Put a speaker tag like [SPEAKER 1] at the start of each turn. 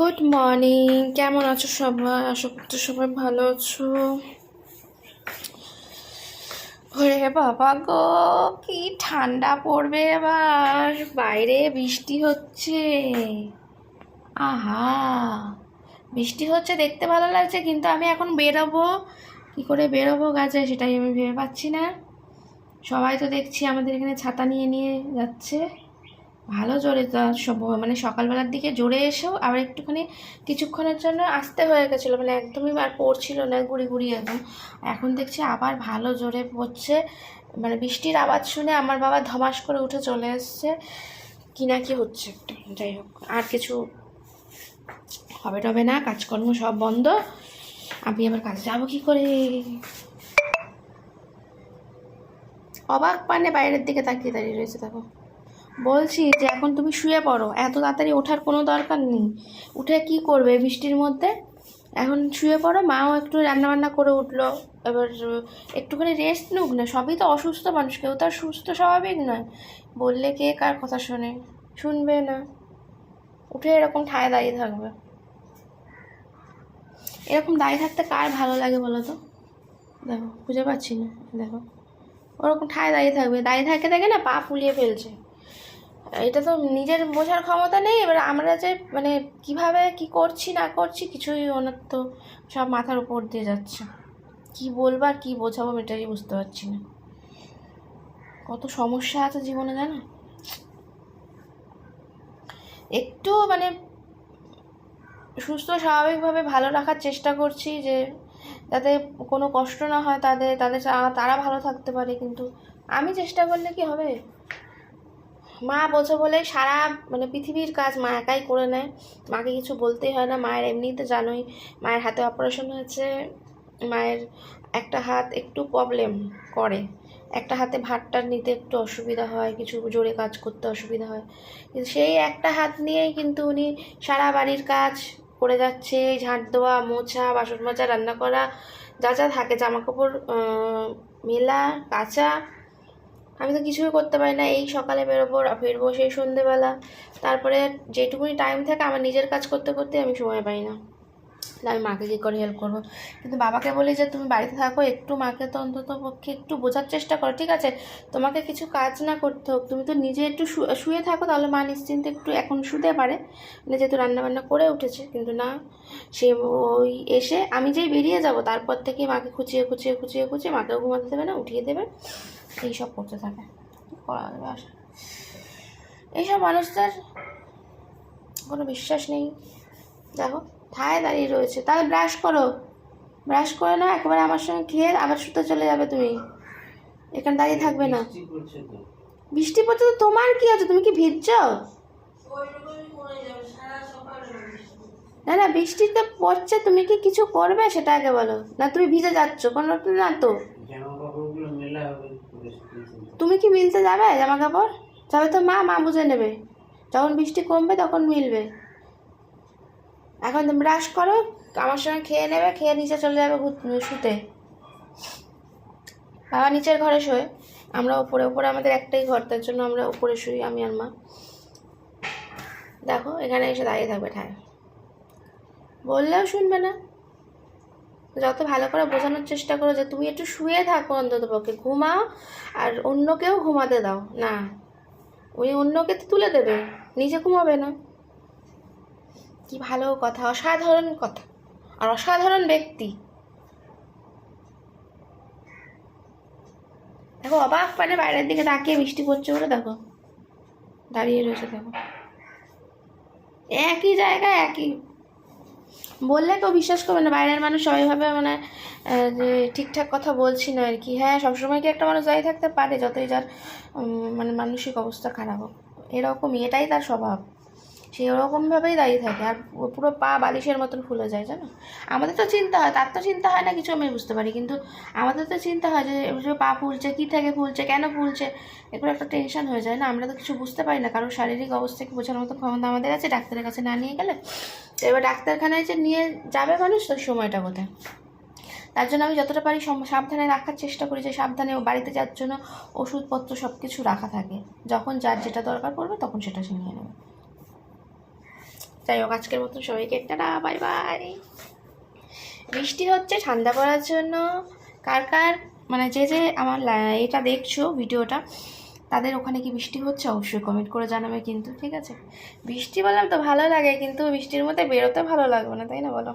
[SPEAKER 1] Good morning কেমন আছো সবাই? আশা করতে সবাই ভালো আছো। ওরে বাবা গো, কি ঠান্ডা পড়বে এবার। বাইরে বৃষ্টি হচ্ছে। আহা, বৃষ্টি হচ্ছে, দেখতে ভালো লাগছে, কিন্তু আমি এখন বেরোবো। কি করে বেরোবো গাছে, সেটাই আমি ভেবে পাচ্ছি না। সবাই তো দেখছি আমাদের এখানে ছাতা নিয়ে নিয়ে যাচ্ছে। ভালো জোরে মানে সকালবেলার দিকে জোরে এসেও আবার একটুখানি কিছুক্ষণের জন্য আসতে হয়ে গেছিল। মানে একদমই আর পড়ছিল না, গুড়ি গুড়ি একদম। এখন দেখছি আবার ভালো জোরে পড়ছে। মানে বৃষ্টির আওয়াজ শুনে আমার বাবা ধমাস করে উঠে চলে এসছে। কি না কি হচ্ছে একটা, যাই হোক, আর কিছু হবে টবে না, কাজকর্ম সব বন্ধ। আমি আবার কাজে যাব কি করে? অবাক পানে বাইরের দিকে তাকিয়ে দাঁড়িয়ে রয়েছে দেখো। বলছি যে এখন তুমি শুয়ে পড়ো। এত তাড়াতাড়ি ওঠার কোনো দরকার নেই। উঠে কি করবে বৃষ্টির মধ্যে? এখন শুয়ে পড়ো, মাও একটু রান্নাবান্না করে উঠল। এবার একটুখানি রেস্ট নুক না, সবই তো অসুস্থ মানুষ, কেউ তো সুস্থ স্বাভাবিক নয়। বললে কে কার কথা শোনে? শুনবে না। উঠে এরকম ঠায় দাঁড়িয়ে থাকবে। এরকম দাঁড়িয়ে থাকতে কার ভালো লাগে বলো তো? দেখো খুঁজে পাচ্ছি না, দেখো। ওরকম ঠায় দাঁড়িয়ে থাকবে। দাঁড়িয়ে থাকে থাকে না পা ফুলিয়ে ফেলছে। এটা তো নিজের বোঝার ক্ষমতা নেই, এবার আমরা যে মানে কীভাবে, কি করছি, না করছি, কিছুই ওনার তো সব মাথার উপর দিয়ে যাচ্ছে। কি বলব আর কি বোঝাবো এটাই বুঝতে পারছি না। কত সমস্যা আছে জীবনে জানো? একটু মানে সুস্থ, স্বাভাবিকভাবে ভালো রাখার চেষ্টা করছি যে, যাতে কোনো কষ্ট না হয় তাদের তাদের, তারা ভালো থাকতে পারে। কিন্তু আমি চেষ্টা করলে কি হবে? মা বোঝো বলে সারা মানে পৃথিবীর কাজ মা একাই করে নেয়। মাকে কিছু বলতেই হয় না। মায়ের এমনিতে জানোই, মায়ের হাতে অপারেশন হয়েছে, মায়ের একটা হাত একটু প্রবলেম করে। একটা হাতে ভাতটা নিতে একটু অসুবিধা হয়, কিছু জোরে কাজ করতে অসুবিধা হয়। কিন্তু সেই একটা হাত নিয়েই কিন্তু উনি সারা বাড়ির কাজ করে যাচ্ছে। ঝাঁট দেওয়া, মোছা বাসন মাজা রান্না করা, যা যা থাকে জামা কাপড় মেলা, কাচা আমি তো কিছুই করতে পারি না। এই সকালে বেরোবো ফিরবো সেই সন্ধেবেলা। তারপরে যেটুকুনি টাইম থাকে, আমার নিজের কাজ করতে করতে আমি সময় পাই না। আমি মাকে কী করে হেল্প করব? কিন্তু বাবাকে বলি যে, তুমি বাড়িতে থাকো, একটু মাকে তো অন্তত পক্ষে একটু বোঝার চেষ্টা করো, ঠিক আছে? তোমাকে কিছু কাজ না করতে হোক, তুমি তো নিজে একটু শুয়ে থাকো, তাহলে মা নিশ্চিন্তে একটু এখন শুতে পারে। মানে যেহেতু রান্নাবান্না করে উঠেছে, কিন্তু না, সে ওই এসে আমি যেই বেরিয়ে যাব, তারপর থেকে মাকে খুঁচিয়ে খুঁচিয়ে খুঁচিয়ে খুঁচিয়ে মাকেও ঘুমাতে দেবে না, উঠিয়ে দেবে। এইসব করতে থাকে। করা যাবে এইসব মানুষদের কোনো বিশ্বাস নেই। দেখো ঠায় দাঁড়িয়ে রয়েছে? তাহলে ব্রাশ করো। ব্রাশ করে না একেবারে আমার সঙ্গে খেয়ে আবার শুতে চলে যাবে তুমি। এখানে দাঁড়িয়ে থাকবে না।
[SPEAKER 2] বৃষ্টি পড়ছে তো।
[SPEAKER 1] তোমার কি আছে? তুমি কি ভিজছো? না না বৃষ্টিতে পড়ছে তুমি কি কিছু করবে সেটা আগে বলো। না তুমি ভিজে যাচ্ছ কোনো না তো। তুমি কি মিলতে যাবে জামা কাপড়? যাবে তো মা মা বুঝে নেবে। যখন বৃষ্টি কমবে তখন মিলবে। এখন তুমি ব্রাশ করো, আমার সঙ্গে খেয়ে নেবে, খেয়ে নিচে চলে যাবে শুতে। বাবা নিচের ঘরে শোয়। আমরা ওপরে ওপরে আমাদের একটাই ঘর, তার জন্য আমরা ওপরে শুই, আমি আর মা। দেখো, এখানে এসে দাঁড়িয়ে থাকবে, ঠায়। বললেও শুনবে না। যত ভালো করে বোঝানোর চেষ্টা করো যে তুমি একটু শুয়ে থাকো অন্তত পক্ষে, ঘুমাও, আর অন্যকেও ঘুমাতে দাও। না উনি অন্যকে তুলে দেবে, নিজে ঘুমাবে না। কি ভালো কথা, অসাধারণ কথা আর অসাধারণ ব্যক্তি। দেখো অবাক মানে বাইরের দিকে তাকিয়ে বৃষ্টি পড়ছে বলে দেখো, দাঁড়িয়ে রয়েছে দেখো। একই জায়গায় একই। বললে কেউ বিশ্বাস করবে না, বাইরের মানুষ সবাই ভাবে মানে যে ঠিকঠাক কথা বলছি না আর কি। হ্যাঁ সবসময় কি একটা মানুষ যাই থাকতে পারে, যতই যার মানে মানসিক অবস্থা খারাপ হোক। এরকমই, এটাই তার স্বভাব। সে ওরকমভাবেই দাঁড়িয়ে থাকে আর পুরো পা বালিশের মতন ফুলে যায়, জানো? আমাদের তো চিন্তা হয়, তার তো চিন্তা হয় না, কিছু আমি বুঝতে পারি। কিন্তু আমাদের তো চিন্তা হয় যে পা ফুলছে, কী থেকে ফুলছে, কেন ফুলছে, এগুলো একটা টেনশন হয়ে যায়, না? আমরা তো কিছু বুঝতে পারি না কারণ শারীরিক অবস্থাকে বোঝানোর মতো ক্ষমতা আমাদের আছে, ডাক্তারের কাছে না নিয়ে গেলে? তো এবার ডাক্তারখানায় যে নিয়ে যাবে মানুষ, তো সময়টা কোথায়? তার জন্য আমি যতটা পারি সাবধানে রাখার চেষ্টা করি যে, সাবধানে বাড়িতে যাওয়ার জন্য ওষুধপত্র সব কিছু রাখা থাকে। যখন যার যেটা দরকার পড়বে, তখন সেটা সে নিয়ে নেবে। যাই হোক, আজকের মতন সবাইকে টাটা বাই বাই বৃষ্টি হচ্ছে, ঠান্ডা পড়ার জন্য। কার কার মানে যে যে আমার এটা দেখছ, ভিডিওটা, তাদের ওখানে কি বৃষ্টি হচ্ছে অবশ্যই কমেন্ট করে জানাবে কিন্তু, ঠিক আছে? বৃষ্টি বললাম তো ভালো লাগে, কিন্তু বৃষ্টির মধ্যে বেরোতে ভালো লাগবে না, তাই না বলো?